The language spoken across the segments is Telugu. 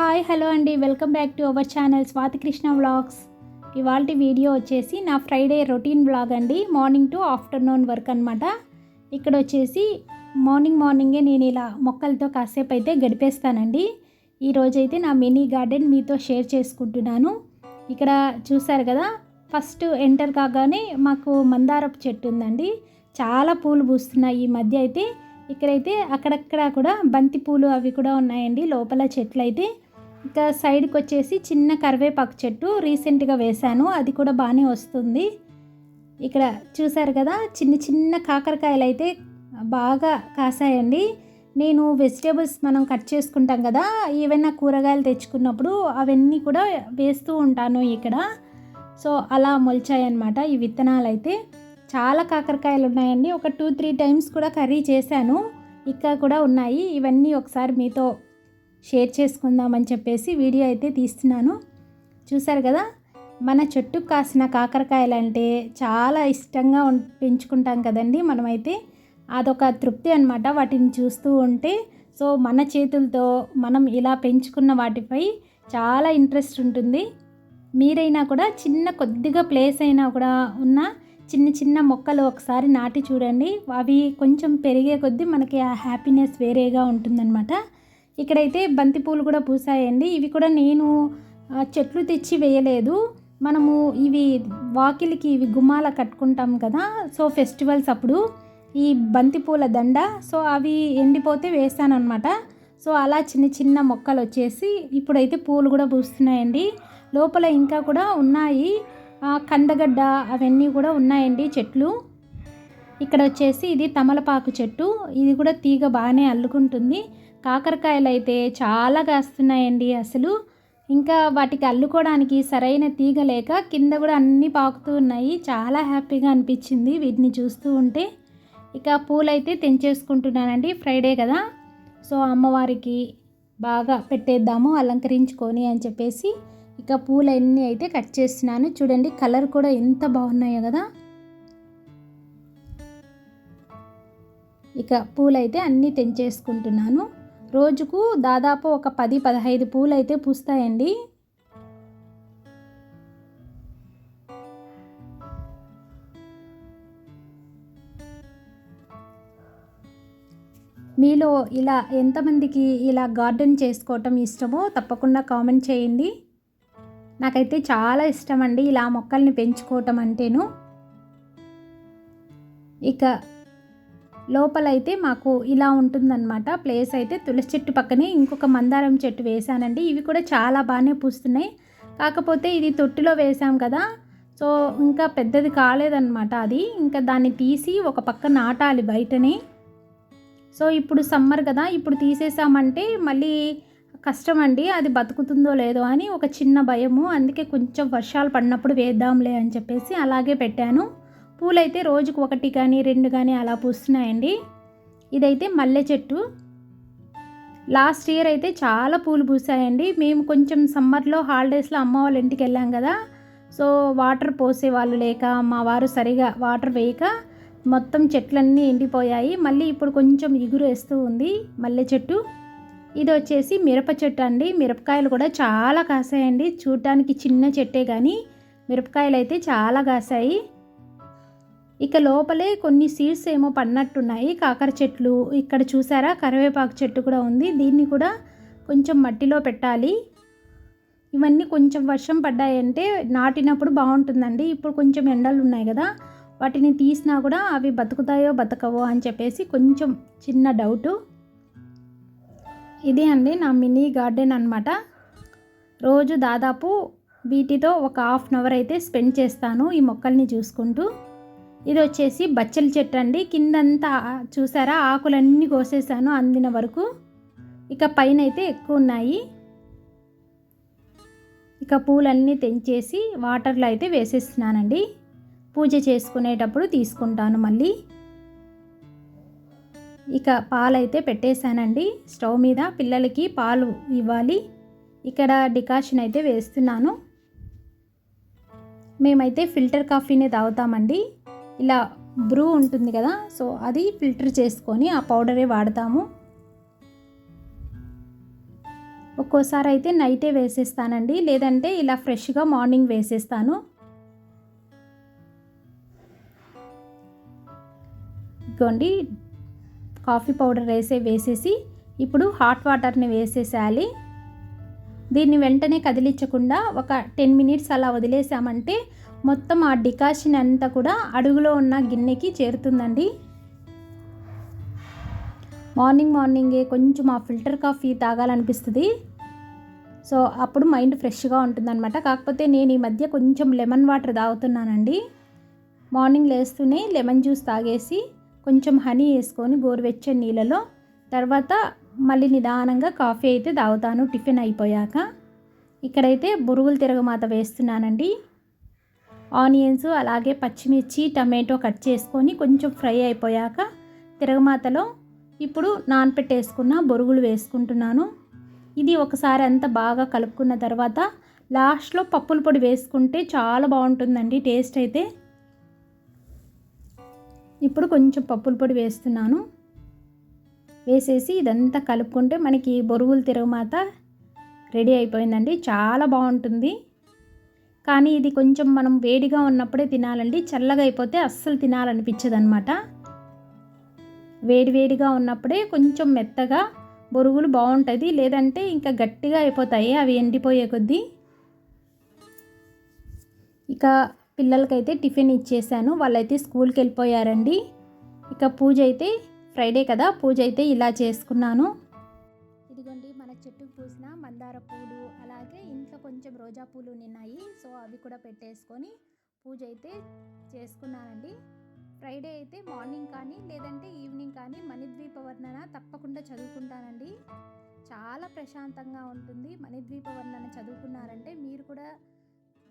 హాయ్ హలో అండి. Welcome back to our channel Swathi Krishna vlogs. ఇవాళ వీడియో వచ్చేసి నా ఫ్రైడే రొటీన్ వ్లాగ్ అండి. మార్నింగ్ టు ఆఫ్టర్నూన్ వర్క్ అనమాట ఇక్కడ వచ్చేసి మార్నింగ్ మార్నింగే నేను ఇలా మొక్కలతో కాసేపు అయితే గడిపేస్తానండి. ఈరోజైతే నా మినీ గార్డెన్ మీతో షేర్ చేసుకుంటున్నాను. ఇక్కడ చూసారు కదా ఫస్ట్ ఎంటర్ కాగానే మాకు మందారపు చెట్టు ఉందండి. చాలా పూలు పూస్తున్నాయి ఈ మధ్య అయితే. ఇక్కడైతే అక్కడక్కడ కూడా బంతి పూలు అవి కూడా ఉన్నాయండి లోపల చెట్లు అయితే ఇంకా సైడ్కి వచ్చేసి చిన్న కరివేపాకు చెట్టు రీసెంట్గా వేశాను. అది కూడా బాగానే వస్తుంది. ఇక్కడ చూసారు కదా చిన్న చిన్న కాకరకాయలు అయితే బాగా కాసాయండి. నేను వెజిటేబుల్స్ మనం కట్ చేసుకుంటాం కదా ఏవైనా కూరగాయలు తెచ్చుకున్నప్పుడు అవన్నీ కూడా వేస్తూ ఉంటాను ఇక్కడ. సో అలా మొలిచాయన్నమాట ఈ విత్తనాలు అయితే చాలా కాకరకాయలు ఉన్నాయండి. ఒక టూ త్రీ టైమ్స్ కూడా కర్రీ చేశాను. ఇంకా కూడా ఉన్నాయి. ఇవన్నీ ఒకసారి మీతో షేర్ చేసుకుందామని చెప్పేసి వీడియో అయితే తీస్తున్నాను. చూసారు కదా? మన చెట్టుకు కాసిన కాకరకాయలు అంటే చాలా ఇష్టంగా ఉం- పెంచుకుంటాం కదండి మనమైతే. అదొక తృప్తి అనమాట వాటిని చూస్తూ ఉంటే సో మన చేతులతో మనం ఇలా పెంచుకున్న వాటిపై చాలా ఇంట్రెస్ట్ ఉంటుంది. మీరైనా కూడా చిన్న కొద్దిగా ప్లేస్ అయినా కూడా ఉన్న చిన్న చిన్న మొక్కలు ఒకసారి నాటి చూడండి. అవి కొంచెం పెరిగే కొద్దీ మనకి ఆ హ్యాపీనెస్ వేరేగా ఉంటుందన్నమాట. ఇక్కడైతే బంతి పూలు కూడా పూసాయండి. ఇవి కూడా నేను చెట్లు తెచ్చి వేయలేదు. మనము ఇవి వాకిలికి ఇవి గుమ్మాల కట్టుకుంటాం కదా సో ఫెస్టివల్స్ అప్పుడు ఈ బంతి పూల దండ సో అవి ఎండిపోతే వేసానమాట సో అలా చిన్న చిన్న మొక్కలు వచ్చేసి ఇప్పుడైతే పూలు కూడా పూస్తున్నాయండి. లోపల ఇంకా కూడా ఉన్నాయి. కందగడ్డ అవన్నీ కూడా ఉన్నాయండి చెట్లు. ఇక్కడ వచ్చేసి ఇది తమలపాకు చెట్టు. ఇది కూడా తీగ బాగానే అల్లుకుంటుంది. కాకరకాయలు అయితే చాలా కాస్తున్నాయండి అసలు. ఇంకా వాటికి అల్లుకోవడానికి సరైన తీగ లేక కింద కూడా అన్నీ పాకుతూ ఉన్నాయి. చాలా హ్యాపీగా అనిపించింది వీటిని చూస్తూ ఉంటే. ఇక పూలైతే తెంచేసుకుంటున్నానండి ఫ్రైడే కదా. సో అమ్మవారికి బాగా పెట్టేద్దాము అలంకరించుకొని అని చెప్పేసి ఇక పూలన్నీ అయితే కట్ చేస్తున్నాను. చూడండి కలర్ కూడా ఎంత బాగున్నాయో కదా. ఇక పూలైతే అన్నీ తెంచేసుకుంటున్నాను. రోజుకు దాదాపు ఒక పది పదహైదు పూలు అయితే పూస్తాయండి. మీలో ఇలా ఎంతమందికి ఇలా గార్డెన్ చేసుకోవటం ఇష్టమో తప్పకుండా కామెంట్ చేయండి. నాకైతే చాలా ఇష్టం అండి ఇలా మొక్కల్ని పెంచుకోవటం అంటేను. ఇక లోపలైతే మాకు ఇలా ఉంటుందన్నమాట. ప్లేస్ అయితే తులసి చెట్టు పక్కనే ఇంకొక మందారం చెట్టు వేసానండి ఇవి కూడా చాలా బాగానే పూస్తున్నాయి. కాకపోతే ఇది తొట్టిలో వేసాం కదా. సో ఇంకా పెద్దది కాలేదన్నమాట అది. ఇంకా దాన్ని తీసి ఒక పక్క నాటాలి బయటనే. సో ఇప్పుడు సమ్మర్ కదా. ఇప్పుడు తీసేసామంటే మళ్ళీ కష్టం అండి అది బతుకుతుందో లేదో అని ఒక చిన్న భయము. అందుకే కొంచెం వర్షాలు పడినప్పుడు వేద్దాంలే అని చెప్పేసి అలాగే పెట్టాను. పూలైతే రోజుకు ఒకటి కానీ రెండు కానీ అలా పూస్తున్నాయండి. ఇదైతే మల్లె చెట్టు. లాస్ట్ ఇయర్ అయితే చాలా పూలు పూసాయండి. మేము కొంచెం సమ్మర్లో హాలిడేస్లో అమ్మ వాళ్ళ ఇంటికి వెళ్ళాం కదా. సో వాటర్ పోసే వాళ్ళు లేక మా వారు సరిగా వాటర్ వేయక మొత్తం చెట్లన్నీ ఎండిపోయాయి. మళ్ళీ ఇప్పుడు కొంచెం ఇగురు వేస్తూ ఉంది మల్లె చెట్టు. ఇది వచ్చేసి మిరప చెట్టు అండి. మిరపకాయలు కూడా చాలా కాసాయండి. చూడటానికి చిన్న చెట్టే కానీ మిరపకాయలు అయితే చాలా కాసాయి. ఇక లోపలే కొన్ని సీడ్స్ ఏమో పడినట్టున్నాయి. కాకర చెట్లు ఇక్కడ చూసారా? కరివేపాకు చెట్టు కూడా ఉంది. దీన్ని కూడా కొంచెం మట్టిలో పెట్టాలి. ఇవన్నీ కొంచెం వర్షం పడ్డాయంటే నాటినప్పుడు బాగుంటుందండి. ఇప్పుడు కొంచెం ఎండలు ఉన్నాయి కదా వాటిని తీసినా కూడా అవి బతుకుతాయో బతకవో అని చెప్పేసి కొంచెం చిన్న డౌటు. ఇది అండి నా మినీ గార్డెన్ అనమాట రోజు దాదాపు వీటితో ఒక హాఫ్ అన్ అవర్ అయితే స్పెండ్ చేస్తాను ఈ మొక్కల్ని చూసుకుంటూ. ఇది వచ్చేసి బచ్చల చెట్టు అండి. కిందంతా చూసారా? ఆకులన్నీ కోసేసాను అందిన వరకు. ఇక పైన అయితే ఎక్కువ ఉన్నాయి. ఇక పూలన్నీ తెంచేసి వాటర్లో అయితే వేసేస్తున్నానండి. పూజ చేసుకునేటప్పుడు తీసుకుంటాను మళ్ళీ. ఇక పాలైతే పెట్టేశానండి. స్టవ్ మీద పిల్లలకి పాలు ఇవ్వాలి. ఇక్కడ డికాషన్ అయితే వేస్తున్నాను. మేమైతే ఫిల్టర్ కాఫీనే తాగుతామండి. ఇలా బ్రూ ఉంటుంది కదా సో అది ఫిల్టర్ చేసుకొని ఆ పౌడరే వాడతాము. ఒక్కోసారి అయితే నైటే వేసేస్తానండి లేదంటే ఇలా ఫ్రెష్గా మార్నింగ్ వేసేస్తాను. ఇదిగోండి కాఫీ పౌడర్ వేసే వేసేసి ఇప్పుడు హాట్ వాటర్ని వేసేసేయాలి. దీన్ని వెంటనే కదిలించకుండా ఒక టెన్ మినిట్స్ అలా వదిలేసామంటే మొత్తం ఆ డికాషన్ అంతా కూడా అడుగులో ఉన్న గిన్నెకి చేరుతుందండి. మార్నింగ్ మార్నింగే కొంచెం ఆ ఫిల్టర్ కాఫీ తాగాలనిపిస్తుంది. సో అప్పుడు మైండ్ ఫ్రెష్గా ఉంటుందన్నమాట. కాకపోతే నేను ఈ మధ్య కొంచెం లెమన్ వాటర్ తాగుతున్నానండి. మార్నింగ్ లేస్తూనే లెమన్ జ్యూస్ తాగేసి కొంచెం హనీ వేసుకొని గోరువెచ్చని నీళ్ళలో తర్వాత మళ్ళీ నిదానంగా కాఫీ అయితే తాగుతాను టిఫిన్ అయిపోయాక. ఇక్కడైతే బురుగులు తిరగమాత వేస్తున్నానండి. ఆనియన్స్ అలాగే పచ్చిమిర్చి టమాటో కట్ చేసుకొని కొంచెం ఫ్రై అయిపోయాక తిరగమాతలో ఇప్పుడు నానపెట్టేసుకున్న బొరుగులు వేసుకుంటున్నాను. ఇది ఒకసారి అంతా బాగా కలుపుకున్న తర్వాత లాస్ట్లో పప్పుల పొడి వేసుకుంటే చాలా బాగుంటుందండి టేస్ట్ అయితే. ఇప్పుడు కొంచెం పప్పుల పొడి వేస్తున్నాను. వేసేసి ఇదంతా కలుపుకుంటే మనకి బొరుగులు తిరగమాత రెడీ అయిపోయిందండి చాలా బాగుంటుంది. కానీ ఇది కొంచెం మనం వేడిగా ఉన్నప్పుడే తినాలండి. చల్లగా అయిపోతే అస్సలు తినాలనిపించదు అనమాట వేడివేడిగా ఉన్నప్పుడే కొంచెం మెత్తగా బొరుగులు బాగుంటుంది లేదంటే ఇంకా గట్టిగా అయిపోతాయి. అవి ఎండిపోయే కొద్దీ. ఇక పిల్లలకైతే టిఫిన్ ఇచ్చేసాను. వాళ్ళైతే స్కూల్కి వెళ్ళిపోయారండి ఇక పూజ అయితే ఫ్రైడే కదా పూజ అయితే ఇలా చేసుకున్నాను. రోజా పూలు ఉన్నాయి సో అవి కూడా పెట్టేసుకొని పూజ అయితే చేసుకున్నానండి. ఫ్రైడే అయితే మార్నింగ్ కానీ లేదంటే ఈవినింగ్ కానీ మణిద్వీప వర్ణన తప్పకుండా చదువుకుంటానండి. చాలా ప్రశాంతంగా ఉంటుంది మణిద్వీప వర్ణన చదువుకున్నారంటే మీరు కూడా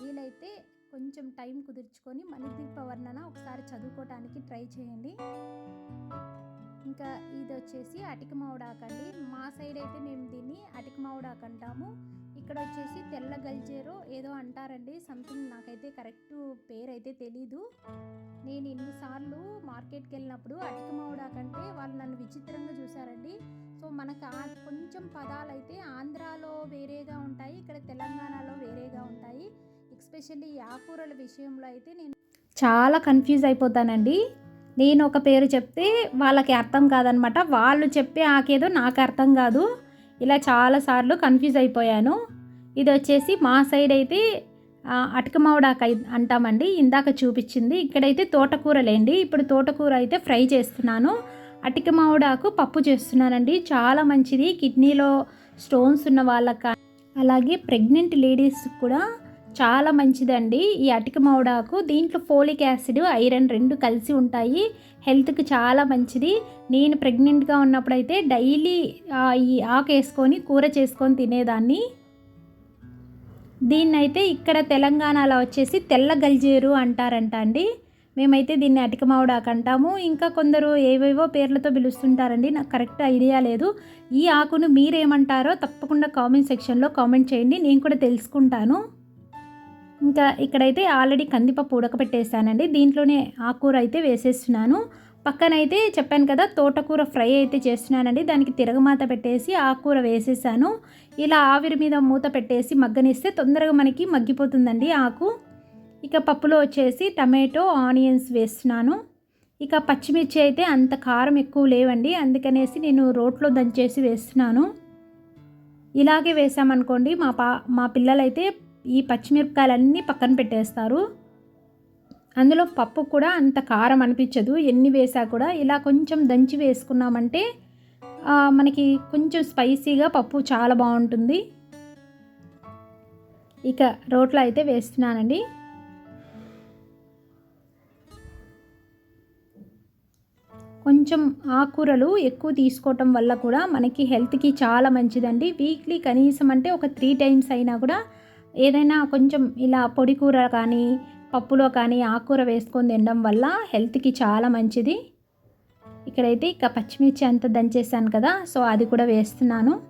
వీలైతే కొంచెం టైం కుదుర్చుకొని మణిద్వీప వర్ణన ఒకసారి చదువుకోవటానికి ట్రై చేయండి. ఇంకా ఇది వచ్చేసి అటిక మామిడాకండి మా సైడ్ అయితే మేము దీన్ని అటిక మామిడాకు అంటాము. ఇక్కడ వచ్చేసి తెల్ల గల్జేరో ఏదో అంటారండి. సంథింగ్ నాకైతే కరెక్ట్ పేరు అయితే తెలీదు. నేను ఎన్నిసార్లు మార్కెట్కి వెళ్ళినప్పుడు అటిక మామిడాకంటే వాళ్ళు నన్ను విచిత్రంగా చూసారండి సో మనకు ఆ కొంచెం పదాలు అయితే ఆంధ్రాలో వేరేగా ఉంటాయి. ఇక్కడ తెలంగాణలో వేరేగా ఉంటాయి. ఎక్స్పెషల్లీ ఆకూరల విషయంలో అయితే నేను చాలా కన్ఫ్యూజ్ అయిపోతానండి. నేను ఒక పేరు చెప్తే వాళ్ళకి అర్థం కాదనమాట. వాళ్ళు చెప్పే ఆకేదో నాకు అర్థం కాదు. ఇలా చాలాసార్లు కన్ఫ్యూజ్ అయిపోయాను. ఇది వచ్చేసి మా సైడ్ అయితే అటక అంటామండి. ఇందాక చూపించింది. ఇక్కడైతే తోటకూరలేండి. ఇప్పుడు తోటకూర అయితే ఫ్రై చేస్తున్నాను. అటికమావడాకు పప్పు చేస్తున్నానండి. చాలా మంచిది. కిడ్నీలో స్టోన్స్ ఉన్న వాళ్ళకి అలాగే ప్రెగ్నెంట్ లేడీస్ కూడా చాలా మంచిదండి. ఈ అటిక మౌడాకు దీంట్లో ఫోలిక్ యాసిడ్ ఐరన్ రెండు కలిసి ఉంటాయి. హెల్త్కి చాలా మంచిది. నేను ప్రెగ్నెంట్గా ఉన్నప్పుడైతే డైలీ ఈ ఆకు వేసుకొని కూర చేసుకొని తినేదాన్ని. దీన్నైతే ఇక్కడ తెలంగాణలో వచ్చేసి తెల్ల గల్జేరు అంటారంట అండి. మేమైతే దీన్ని అటిక మామిడాకు అంటాము. ఇంకా కొందరు ఏవేవో పేర్లతో పిలుస్తుంటారండి. నాకు కరెక్ట్ ఐడియా లేదు. ఈ ఆకును మీరేమంటారో తప్పకుండా కామెంట్ సెక్షన్లో కామెంట్ చేయండి. నేను కూడా తెలుసుకుంటాను. ఇంకా ఇక్కడైతే ఆల్రెడీ కందిపప్పు ఉడకపెట్టేసానండి దీంట్లోనే ఆకుకూర అయితే వేసేస్తున్నాను. పక్కనైతే చెప్పాను కదా తోటకూర ఫ్రై అయితే చేస్తున్నానండి. దానికి తిరగమాత పెట్టేసి ఆకుకూర వేసేసాను. ఇలా ఆవిరి మీద మూత పెట్టేసి మగ్గనిస్తే తొందరగా మనకి మగ్గిపోతుందండి ఆకు. ఇక పప్పులో వచ్చేసి టమాటో ఆనియన్స్ వేస్తున్నాను. ఇక పచ్చిమిర్చి అయితే అంత కారం ఎక్కువ లేవండి. అందుకనేసి నేను రోట్లో దంచేసి వేస్తున్నాను. ఇలాగే వేసామనుకోండి మా పా మా పిల్లలైతే ఈ పచ్చిమిరపకాయలన్నీ పక్కన పెట్టేస్తారు. అందులో పప్పు కూడా అంత కారం అనిపించదు. ఎన్ని వేసా కూడా ఇలా కొంచెం దంచి వేసుకున్నామంటే మనకి కొంచెం స్పైసీగా పప్పు చాలా బాగుంటుంది. ఇక రోట్లో అయితే వేస్తున్నానండి. కొంచెం ఆకుకూరలు ఎక్కువ తీసుకోవటం వల్ల కూడా మనకి హెల్త్కి చాలా మంచిదండి. వీక్లీ కనీసం అంటే ఒక త్రీ టైమ్స్ అయినా కూడా ఏదైనా కొంచెం ఇలా పొడి కూర కానీ పప్పులో కానీ ఆకుకూర వేసుకొని తినడం వల్ల హెల్త్కి చాలా మంచిది. ఇక్కడైతే ఇక పచ్చిమిర్చి అంతా దంచేసాను కదా సో అది కూడా వేస్తున్నాను.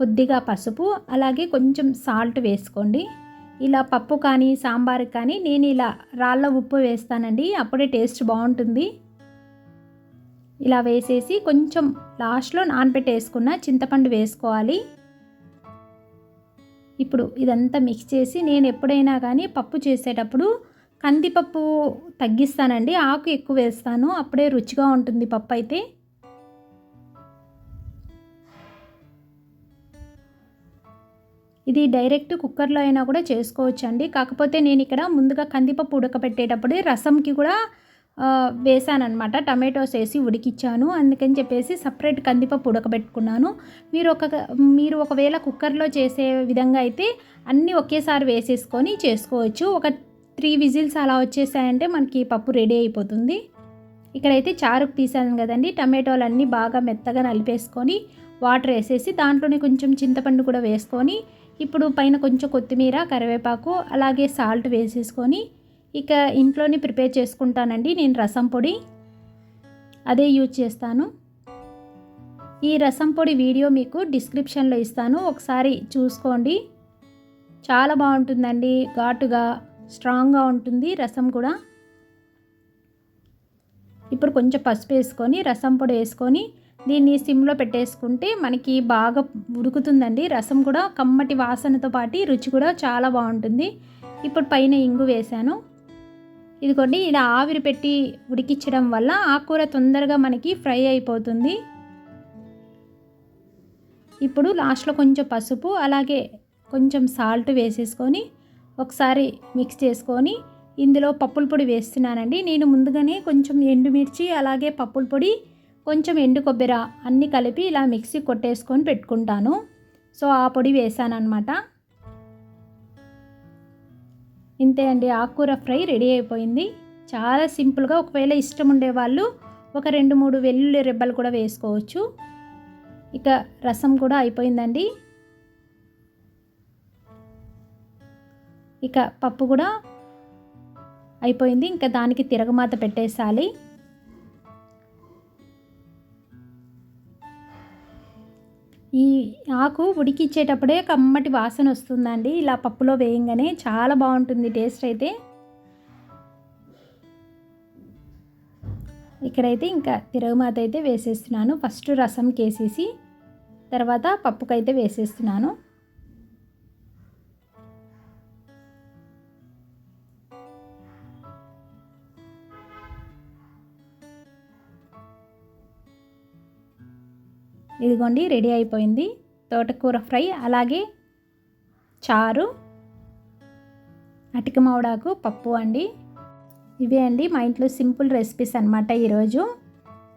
కొద్దిగా పసుపు అలాగే కొంచెం సాల్ట్ వేసుకోండి. ఇలా పప్పు కానీ సాంబార్ కానీ నేను ఇలా రాళ్ళ ఉప్పు వేస్తానండి అప్పుడే టేస్ట్ బాగుంటుంది. ఇలా వేసేసి కొంచెం లాస్ట్లో నానబెట్టేసుకున్న చింతపండు వేసుకోవాలి. ఇప్పుడు ఇదంతా మిక్స్ చేసి నేను ఎప్పుడైనా కానీ పప్పు చేసేటప్పుడు కందిపప్పు తగ్గిస్తానండి. ఆకు ఎక్కువ వేస్తాను. అప్పుడే రుచిగా ఉంటుంది పప్పు అయితే. ఇది డైరెక్ట్ కుక్కర్లో అయినా కూడా చేసుకోవచ్చండి. కాకపోతే నేను ఇక్కడ ముందుగా కందిపప్పు ఉడకబెట్టేటప్పుడు రసంకి కూడా వేసానమాట టమాటోస్ వేసి ఉడికిచ్చాను. అందుకని చెప్పేసి సపరేట్ కందిపప్పు ఉడకబెట్టుకున్నాను. మీరు ఒక మీరు ఒకవేళ కుక్కర్లో చేసే విధంగా అయితే అన్నీ ఒకేసారి వేసేసుకొని చేసుకోవచ్చు. ఒక త్రీ విజిల్స్ అలా వచ్చేసాయంటే మనకి పప్పు రెడీ అయిపోతుంది. ఇక్కడైతే చారుకు తీసాను కదండి. టమాటోలు అన్నీ బాగా మెత్తగా నలిపేసుకొని వాటర్ వేసేసి దాంట్లోనే కొంచెం చింతపండు కూడా వేసుకొని ఇప్పుడు పైన కొంచెం కొత్తిమీర కరివేపాకు అలాగే సాల్ట్ వేసేసుకొని ఇక ఇంట్లోనే ప్రిపేర్ చేసుకుంటానండి. నేను రసం పొడి అదే యూజ్ చేస్తాను. ఈ రసం పొడి వీడియో మీకు డిస్క్రిప్షన్లో ఇస్తాను. ఒకసారి చూసుకోండి. చాలా బాగుంటుందండి. ఘాటుగా స్ట్రాంగ్గా ఉంటుంది రసం కూడా. ఇప్పుడు కొంచెం పసుపు వేసుకొని రసం పొడి వేసుకొని దీన్ని సిమ్లో పెట్టేసుకుంటే మనకి బాగా ఉడుకుతుందండి. రసం కూడా కమ్మటి వాసనతో పాటు రుచి కూడా చాలా బాగుంటుంది. ఇప్పుడు పైన ఇంగు వేశాను. ఇదిగోండి ఇలా ఆవిరి పెట్టి ఉడికించడం వల్ల ఆకుకూర తొందరగా మనకి ఫ్రై అయిపోతుంది. ఇప్పుడు లాస్ట్లో కొంచెం పసుపు అలాగే కొంచెం సాల్ట్ వేసేసుకొని ఒకసారి మిక్స్ చేసుకొని ఇందులో పప్పుల పొడి వేస్తున్నానండి. నేను ముందుగానే కొంచెం ఎండుమిర్చి అలాగే పప్పుల పొడి కొంచెం ఎండు కొబ్బరి అన్నీ కలిపి ఇలా మిక్సీ కొట్టేసుకొని పెట్టుకుంటాను. సో ఆ పొడి వేసాను అనమాట ఇంతే అండి ఆకుకూర ఫ్రై రెడీ అయిపోయింది. చాలా సింపుల్గా ఒకవేళ ఇష్టం ఉండే వాళ్ళు ఒక రెండు మూడు వెల్లుల్లి రెబ్బలు కూడా వేసుకోవచ్చు. ఇక రసం కూడా అయిపోయిందండి. ఇక పప్పు కూడా అయిపోయింది. ఇంకా దానికి తిరగమాత పెట్టేసాలి. ఈ ఆకు ఉడికిచ్చేటప్పుడే కమ్మటి వాసన వస్తుందండి. ఇలా పప్పులో వేయంగానే చాలా బాగుంటుంది టేస్ట్ అయితే. ఇక్కడైతే ఇంకా తిరగమాత అయితే వేసేస్తున్నాను. ఫస్ట్ రసం కేసేసి తర్వాత పప్పుకైతే వేసేస్తున్నాను. ఇదిగోండి రెడీ అయిపోయింది. తోటకూర ఫ్రై అలాగే చారు అటిక పప్పు అండి. ఇవే అండి మా ఇంట్లో సింపుల్ రెసిపీస్ అనమాట ఈరోజు.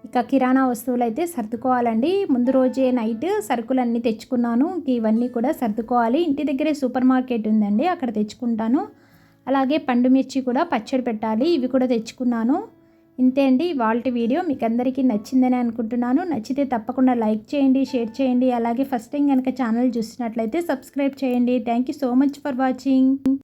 ఇక కిరాణా వస్తువులు అయితే సర్దుకోవాలండి. ముందు రోజే నైట్ సరుకులన్నీ తెచ్చుకున్నాను. ఇవన్నీ కూడా సర్దుకోవాలి. ఇంటి దగ్గరే సూపర్ మార్కెట్ ఉందండి అక్కడ తెచ్చుకుంటాను. అలాగే పండు మిర్చి కూడా పచ్చడి పెట్టాలి ఇవి కూడా తెచ్చుకున్నాను. ఇంతే అండి. వాళ్ళ వీడియో మీకు అందరికీ నచ్చిందని అనుకుంటున్నాను. నచ్చితే తప్పకుండా లైక్ చేయండి షేర్ చేయండి. అలాగే ఫస్ట్ టైం కనుక ఛానల్ చూసినట్లయితే సబ్స్క్రైబ్ చేయండి. Thank you so much for watching.